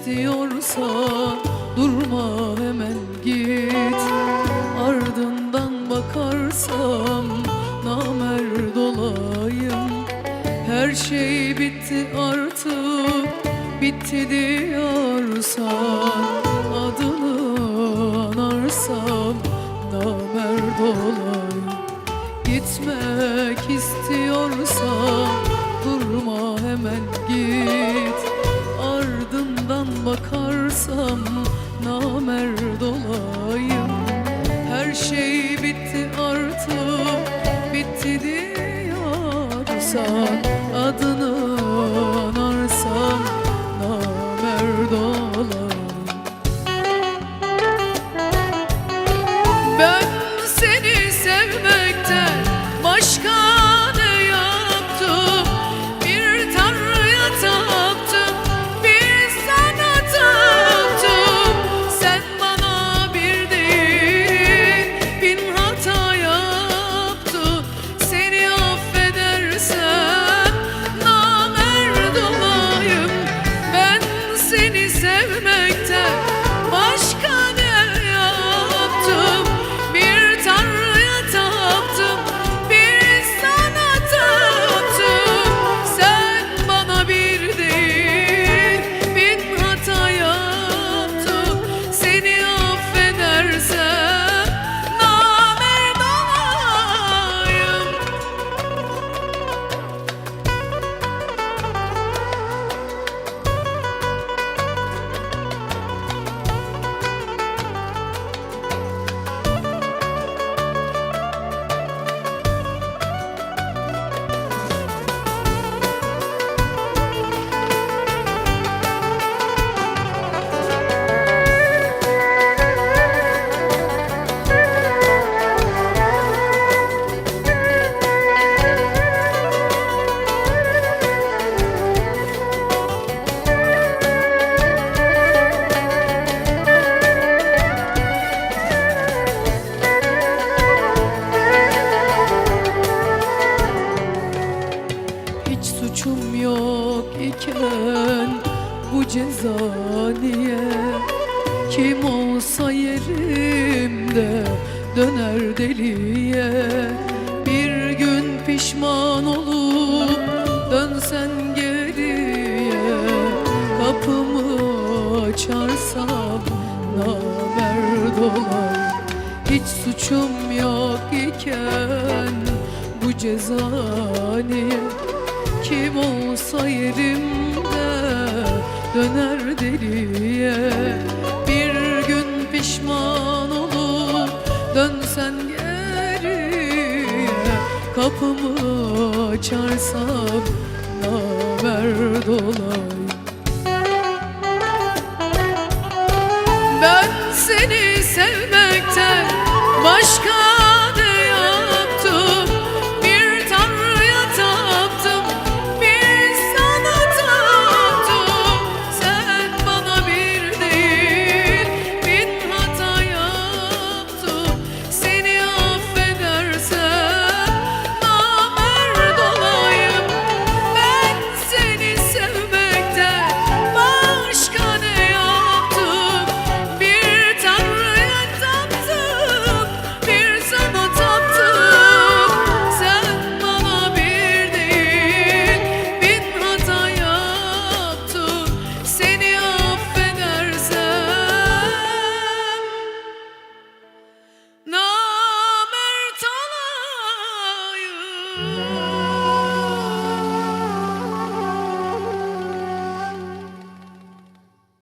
istiyorsan durma hemen git. Ardından bakarsam namerd olayım. Her şey bitti artık bitti diyorsan Adını anarsam namerd olayım. Gitmek diyorsan seni ceza niye Kim olsa yerimde döner deliye. Bir gün pişman olup dönsen geriye. Kapımı açarsam naber dolar. Hiç suçum yok iken bu ceza Kim olsa yerimde döner deliye. Bir gün pişman olup dönsen geriye. Kapımı açarsam naber dolayım Ben seni sevmekten başka